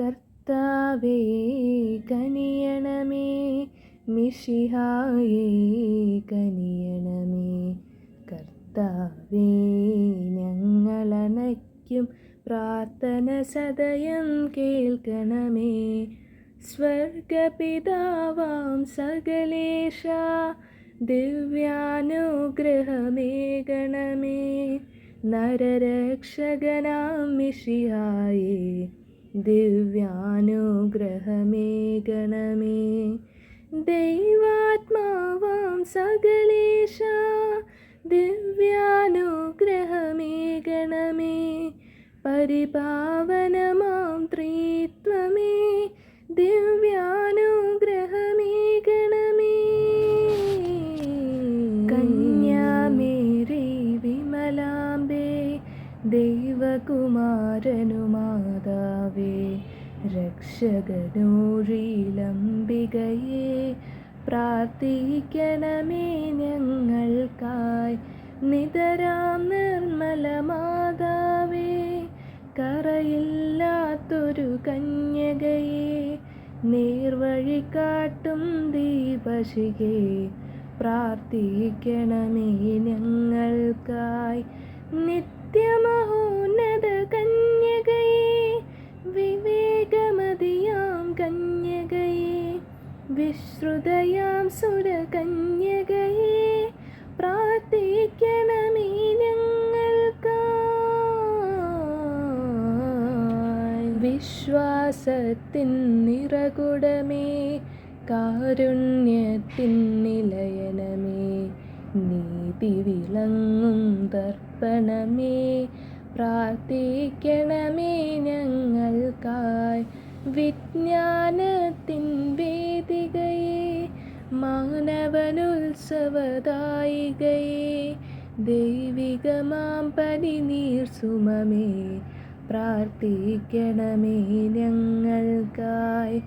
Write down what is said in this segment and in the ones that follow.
കർത്താവേ കനിയണമേ. മിഷിഹായേ കനിയണമേ. കർത്താവേ ഞങ്ങളണയ്ക്കും പ്രാർത്ഥന സദയം കേൾക്കണമേ. സ്വർഗപിതാവാം സകലേശ ദിവ്യാനുഗ്രഹമേകണമേ നരരക്ഷകനാം മിഷിഹായേ ദിവ്യാനുഗ്രഹമേകണമേ. ദൈവാത്മാവാം സകലേശ ദിവ്യാനുഗ്രഹമേകണമേ. പരിപാവനമാം ത്രിത്വമേ ദിവ്യാനുഗ്രഹമേകണമേ. കന്യാമേരി വിമലാംബേ ദൈവകുമാരനുമാതാവേ രക്ഷകനൂഴിലംബികയെ പ്രാർത്ഥിക്കണമേ ഞങ്ങൾക്കായി. നിതരാം നിർമ്മല മാതാവേ കറയില്ലാത്തൊരു കന്യകയെ നേർവഴി കാട്ടും ദീപശികെ പ്രാർത്ഥിക്കണമേ ഞങ്ങൾക്കായി. നിത്യമഹോന്നത കന്യകയെ വിവേകമതിയാം കന്യകയെ വിശ്രുതയാം സുരകന്യകയെ. പ്രാർത്ഥിക്കണമേ ഞങ്ങൾക്കായി. വിശ്വാസത്തിൻ നിറകുടമേ കാരുണ്യത്തിൻ നിലയനമേ. നീതി വിളങ്ങും ദർപ്പണമേ പ്രാർത്ഥിക്കണമേ ഞങ്ങൾക്കായി. വിജ്ഞാനത്തിൻ വേദികയെ മാനവനുത്സവദായികയെ ദൈവികമാം പനിനീർ സുമമേ പ്രാർത്ഥിക്കണമേ ഞങ്ങൾക്കായി.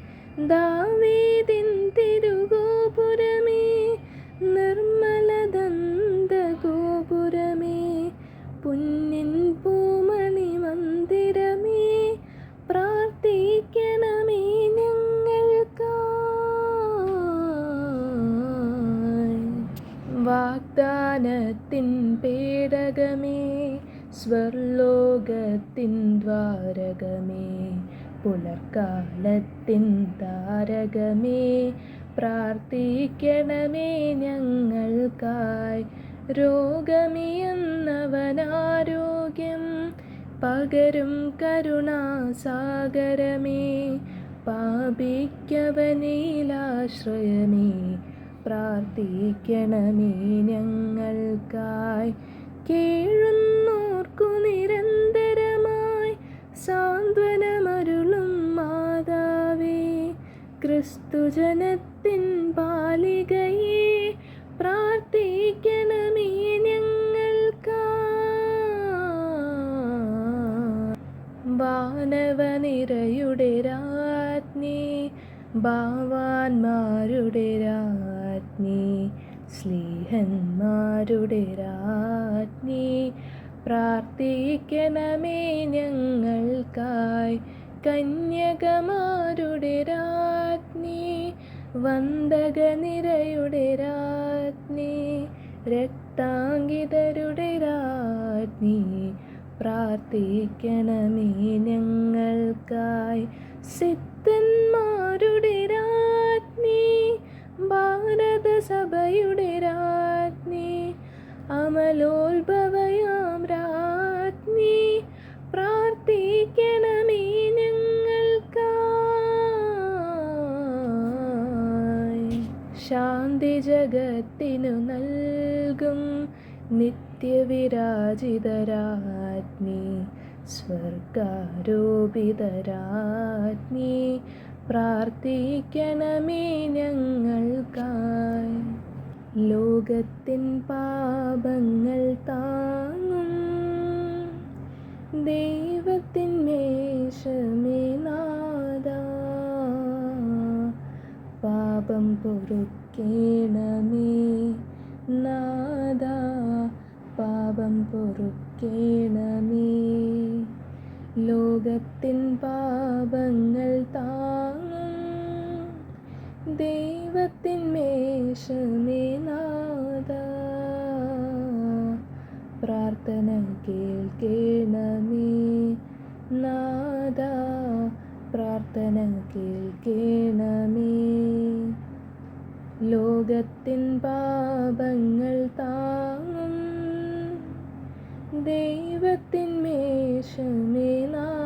ദാവേദിൻ തിരുഗോപുരമേ നിർമ്മലദന്തഗോപുരമേ പുന്നിൻ പൂമണി വാഗ്ദാനത്തിൻ പേടകമേ സ്വർലോകത്തിൻ ദ്വാരകമേ പുലർക്കാലത്തിൻ താരകമേ പ്രാർത്ഥിക്കണമേ ഞങ്ങൾക്കായി. രോഗമിയെന്നവനാരോഗ്യം പകരും കരുണാസാഗരമേ പാപിക്കവനീലാശ്രയമേ പ്രാർത്ഥിക്കണമേ ഞങ്ങൾക്കായി. കേഴുന്നോർക്കു നിരന്തരമായി സാന്ത്വനമരുളും മാതാവേ. ക്രിസ്തുജനത്തിൻ പാലികയെ പ്രാർത്ഥിക്കണമേ ഞങ്ങൾക്കായി. വാനവനിരയുടെ രാജ്ഞി ഭാവാന്മാരുടെ രാജ്ഞി സ്ലീഹന്മാരുടെ രാജ്ഞി പ്രാർത്ഥിക്കണമേ ഞങ്ങൾക്കായി. കന്യകമാരുടെ രാജ്ഞി വന്ദകനിരയുടെ രാജ്ഞി രക്താങ്കിതരുടെ രാജ്ഞി പ്രാർത്ഥിക്കണമേ ഞങ്ങൾക്കായി. സിദ്ധന്മാരുടെ ഭാരതസഭയുടെ രാജ്ഞി അമലോത്ഭവയാം രാജ്ഞി പ്രാർത്ഥിക്കണമേ ഞങ്ങൾക്കായി. ശാന്തി ജഗത്തിനു നൽകും നിത്യവിരാജിതരാജ്ഞി സ്വർഗാരോപിതരാജ്ഞി പ്രാർത്ഥിക്കണമേ ഞങ്ങൾക്കായി. ലോകത്തിൻ പാപങ്ങൾ താങ്ങും. ദൈവത്തിൻ മേശമേ നാദ. പാപം പൊറുക്കേണമേ നാദ. പാപം പൊറുക്കേണമേ. ലോക ലോകത്തിൻ പാപങ്ങൾ ദൈവത്തിൻ മേശമേ നാദ പ്രാർത്ഥന കേൾക്കണമേ നാദ പ്രാർത്ഥന കേൾക്കണമേ. ലോകത്തിൻ പാപങ്ങൾ താങ്ങും ദൈവത്തിൻ മേശമേ നാദ